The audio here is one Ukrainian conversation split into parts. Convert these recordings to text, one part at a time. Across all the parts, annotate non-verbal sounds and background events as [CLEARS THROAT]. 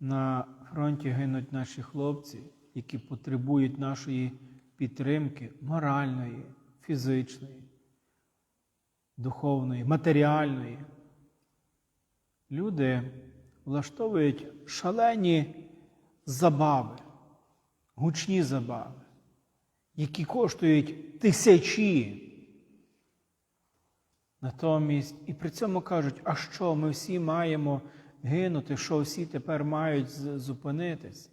На фронті гинуть наші хлопці, які потребують нашої підтримки моральної, фізичної, духовної, матеріальної. Люди влаштовують шалені забави, гучні забави, які коштують тисячі. Натомість, і при цьому кажуть, а що ми всі маємо гинути, що всі тепер мають зупинитись.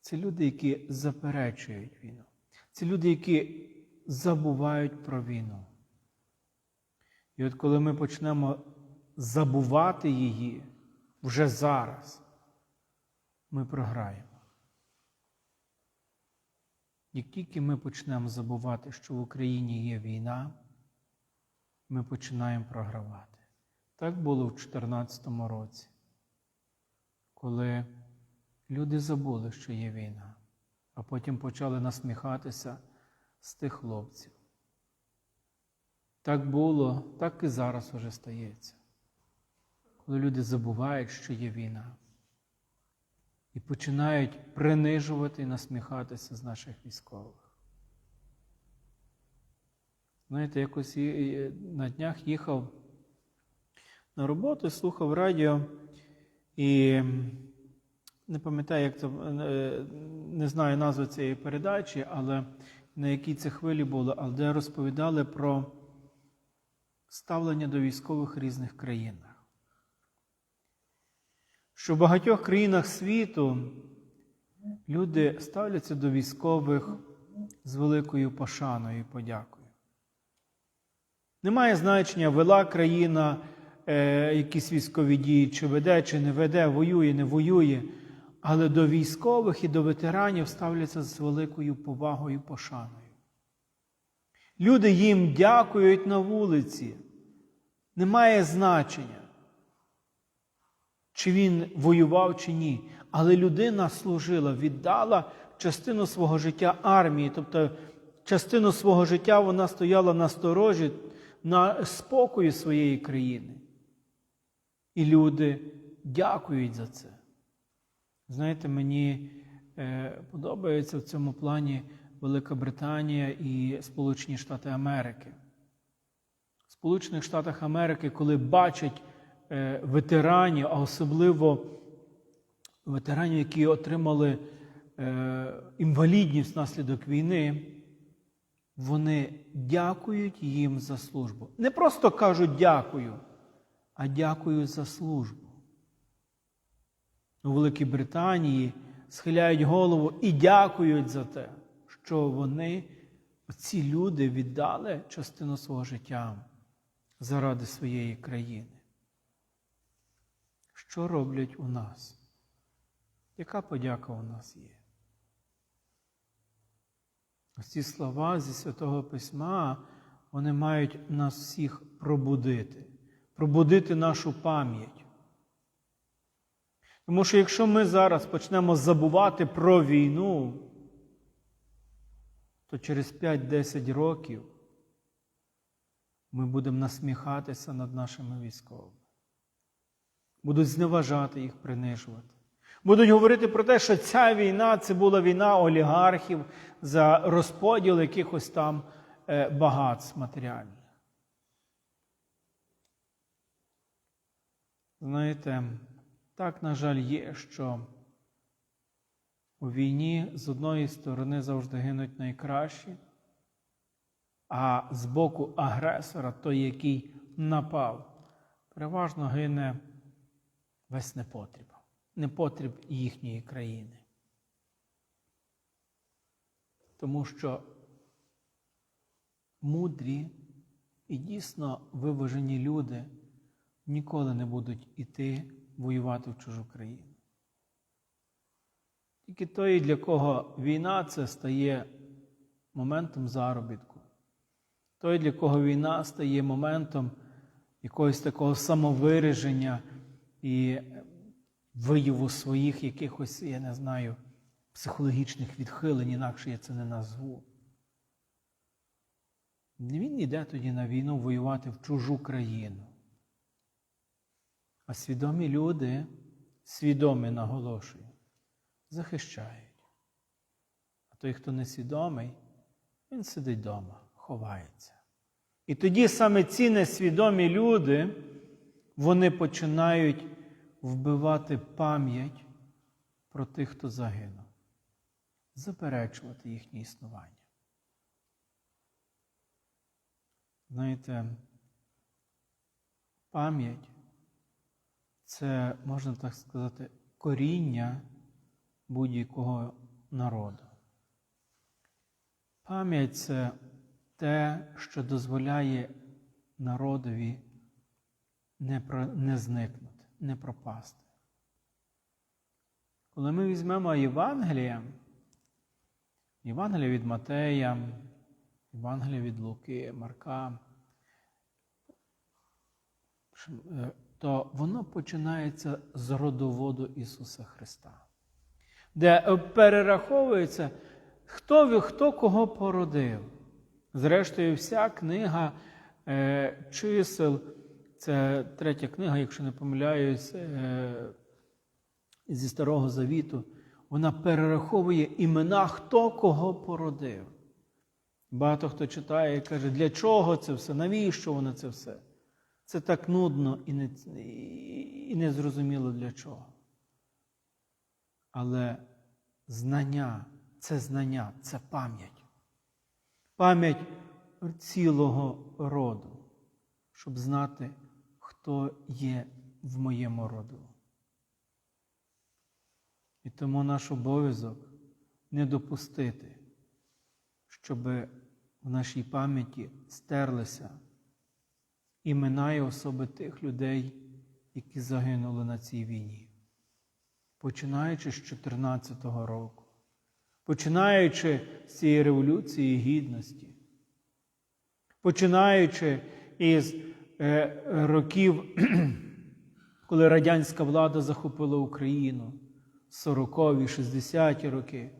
Це люди, які заперечують війну. Це люди, які забувають про війну. І от коли ми почнемо забувати її вже зараз, ми програємо. Як тільки ми почнемо забувати, що в Україні є війна, ми починаємо програвати. Так було в 2014 році, коли люди забули, що є війна, а потім почали насміхатися з тих хлопців. Так було, так і зараз уже стається. Коли люди забувають, що є війна, і починають принижувати і насміхатися з наших військових. Знаєте, якось на днях їхав на роботу, слухав радіо і не пам'ятаю, як це, е, не знаю назви цієї передачі, але на якій це хвилі було, але де розповідали про ставлення до військових різних країнах. Що в багатьох країнах світу люди ставляться до військових з великою пошаною і подякою. Немає значення, вела країна е, якісь військові дії, чи веде, чи не веде, воює, не воює. Але до військових і до ветеранів ставляться з великою повагою пошаною. Люди їм дякують на вулиці. Немає значення, чи він воював, чи ні. Але людина служила, віддала частину свого життя армії, тобто частину свого життя вона стояла на сторожі, на спокої своєї країни. І люди дякують за це. Знаєте, мені е, подобається в цьому плані Велика Британія і Сполучені Штати Америки. В Сполучених Штатах Америки, коли бачать е, ветеранів, а особливо ветеранів, які отримали е, інвалідність внаслідок війни, вони дякують їм за службу. Не просто кажуть дякую, а дякую за службу. У Великій Британії схиляють голову і дякують за те, що вони, ці люди, віддали частину свого життя заради своєї країни. Що роблять у нас? Яка подяка у нас є? Ось ці слова зі Святого Письма, вони мають нас всіх пробудити, пробудити нашу пам'ять. Тому що якщо ми зараз почнемо забувати про війну, то через 5-10 років ми будемо насміхатися над нашими військовими. Будуть зневажати їх, принижувати. Будуть говорити про те, що ця війна це була війна олігархів за розподіл якихось там е, багатств матеріальних. Знаєте, так, на жаль, є, що у війні з одної сторони завжди гинуть найкращі, а з боку агресора, той, який напав, переважно гине весь непотріб, непотріб їхньої країни. Тому що мудрі і дійсно виважені люди ніколи не будуть іти воювати в чужу країну. Тільки той, для кого війна це стає моментом заробітку, той, для кого війна стає моментом якогось такого самовираження і вияву своїх якихось, я не знаю, психологічних відхилень, інакше я це не назву. Він йде тоді на війну воювати в чужу країну. Свідомі люди свідомі, наголошую, захищають. А той, хто несвідомий, він сидить вдома, ховається. І тоді саме ці несвідомі люди, вони починають вбивати пам'ять про тих, хто загинув, заперечувати їхнє існування. Знаєте, пам'ять це, можна так сказати, коріння будь-якого народу. Пам'ять це те, що дозволяє народові не, про, не зникнути, не пропасти. Коли ми візьмемо Євангелія, Євангелія від Матея, Євангелія від Луки, Марка, е, то воно починається з родоводу Ісуса Христа, де перераховується, хто, хто кого породив. Зрештою, вся книга е, чисел, це третя книга, якщо не помиляюсь, е, зі Старого Завіту, вона перераховує імена, хто кого породив. Багато хто читає і каже, для чого це все, навіщо воно це все? Це так нудно і не, і не зрозуміло для чого. Але знання це знання, це пам'ять. Пам'ять цілого роду, щоб знати, хто є в моєму роду. І тому наш обов'язок не допустити, щоб в нашій пам'яті стерлися імена і особи тих людей, які загинули на цій війні, починаючи з 2014 року, починаючи з цієї революції гідності, починаючи із е, років, [CLEARS THROAT] коли радянська влада захопила Україну, 40-ві, 60-ті роки,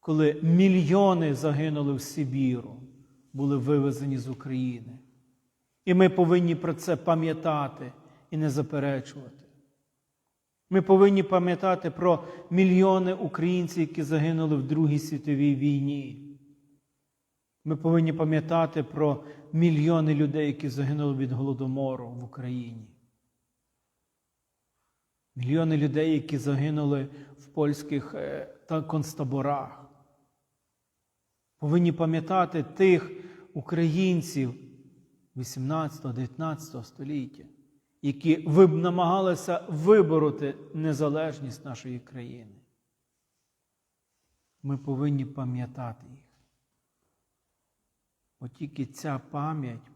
коли мільйони загинули в Сибіру, були вивезені з України. І ми повинні про це пам'ятати і не заперечувати. Ми повинні пам'ятати про мільйони українців, які загинули в Другій світовій війні. Ми повинні пам'ятати про мільйони людей, які загинули від голодомору в Україні. Мільйони людей, які загинули в польських концтаборах. Повинні пам'ятати тих українців 18-19 століття, які намагалися вибороти незалежність нашої країни. Ми повинні пам'ятати їх. От тільки ця пам'ять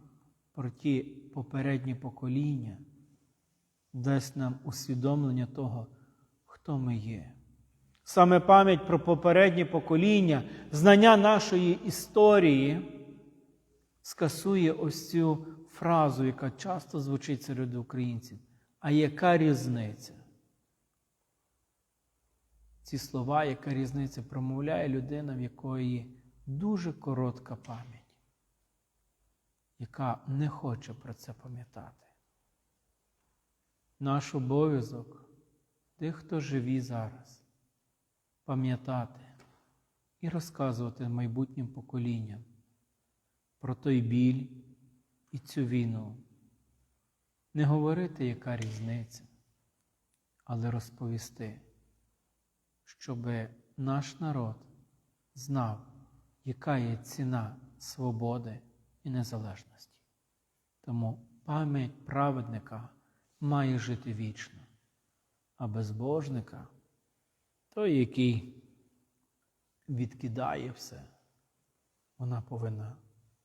про ті попередні покоління дасть нам усвідомлення того, хто ми є. Саме пам'ять про попередні покоління, знання нашої історії скасує ось цю фразу, яка часто звучить серед українців. А яка різниця? Ці слова, яка різниця промовляє людина, в якої дуже коротка пам'ять, яка не хоче про це пам'ятати. Наш обов'язок тих, хто живі зараз, пам'ятати і розказувати майбутнім поколінням про той біль і цю війну. Не говорити, яка різниця, але розповісти, щоб наш народ знав, яка є ціна свободи і незалежності. Тому пам'ять праведника має жити вічно, а безбожника той, який відкидає все, вона повинна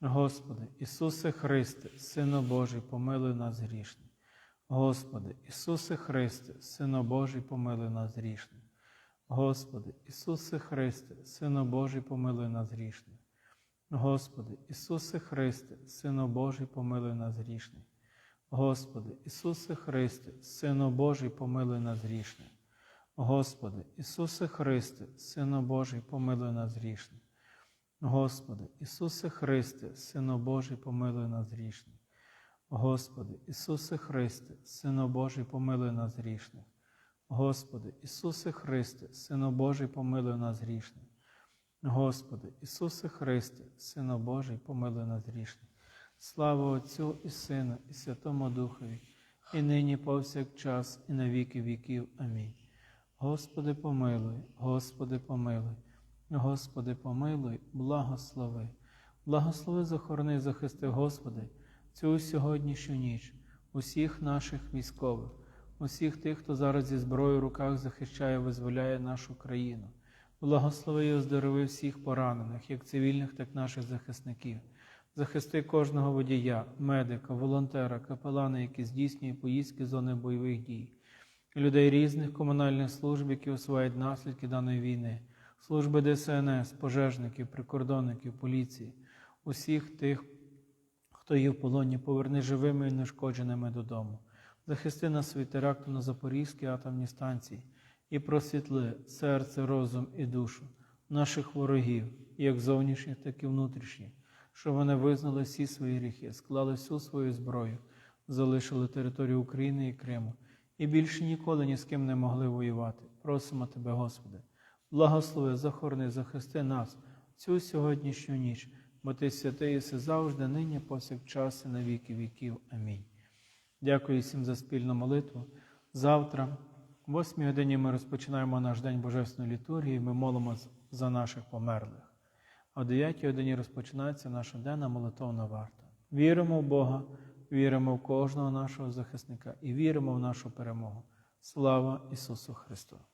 Господи, Ісусе Христе, Сину Божий, помилуй нас грішних. Господи, Ісусе Христе, Сину Божий, помилуй нас грішних. Господи, Ісусе Христе, Сино Божий, помилуй нас грішних. Господи, Ісусе Христе, Сино Божий, помилуй нас грішних. Господи, Ісусе Христе, Сино Божий, помилуй нас грішних. Господи, Ісусе Христе, Сино Божий, помилуй нас грішних. Господи, Ісусе Христе, Сино Божий, помилуй нас грішних. Господи, Ісусе Христе, Сино Божий, помилуй нас грішних. Господи, Ісусе Христе, Сино Божий, помилуй нас грішних. Господи, Ісусе Христе, Сино Божий, помилуй нас грішних. Слава Отцю і Сину, і Святому Духові, і нині повсякчас, і на віки віків. Амінь. Господи, помилуй, Господи, помилуй, Господи, помилуй, благослови. Благослови, захорони, захисти, Господи, цю сьогоднішню ніч, усіх наших військових, усіх тих, хто зараз зі зброєю в руках захищає, визволяє нашу країну. Благослови і оздорови всіх поранених, як цивільних, так і наших захисників. Захисти кожного водія, медика, волонтера, капелана, які здійснюють поїздки з зони бойових дій, людей різних комунальних служб, які усувають наслідки даної війни, служби ДСНС, пожежників, прикордонників, поліції, усіх тих, хто є в полоні, поверни живими і нешкодженими додому. Захисти нас від теракту на Запорізькій атомній станції і просвітли серце, розум і душу наших ворогів, як зовнішніх, так і внутрішніх, щоб вони визнали всі свої гріхи, склали всю свою зброю, залишили територію України і Криму і більше ніколи ні з ким не могли воювати. Просимо Тебе, Господи, благослови, захорони, захисти нас цю сьогоднішню ніч, бо Ти святий єси завжди, нині, повсякчас і на віки віків. Амінь. Дякую всім за спільну молитву. Завтра, в 8 годині, ми розпочинаємо наш день Божественної літургії. Ми молимося за наших померлих. А о 9 годині розпочинається наша денна молитовна варта. Віримо в Бога, віримо в кожного нашого захисника і віримо в нашу перемогу. Слава Ісусу Христу!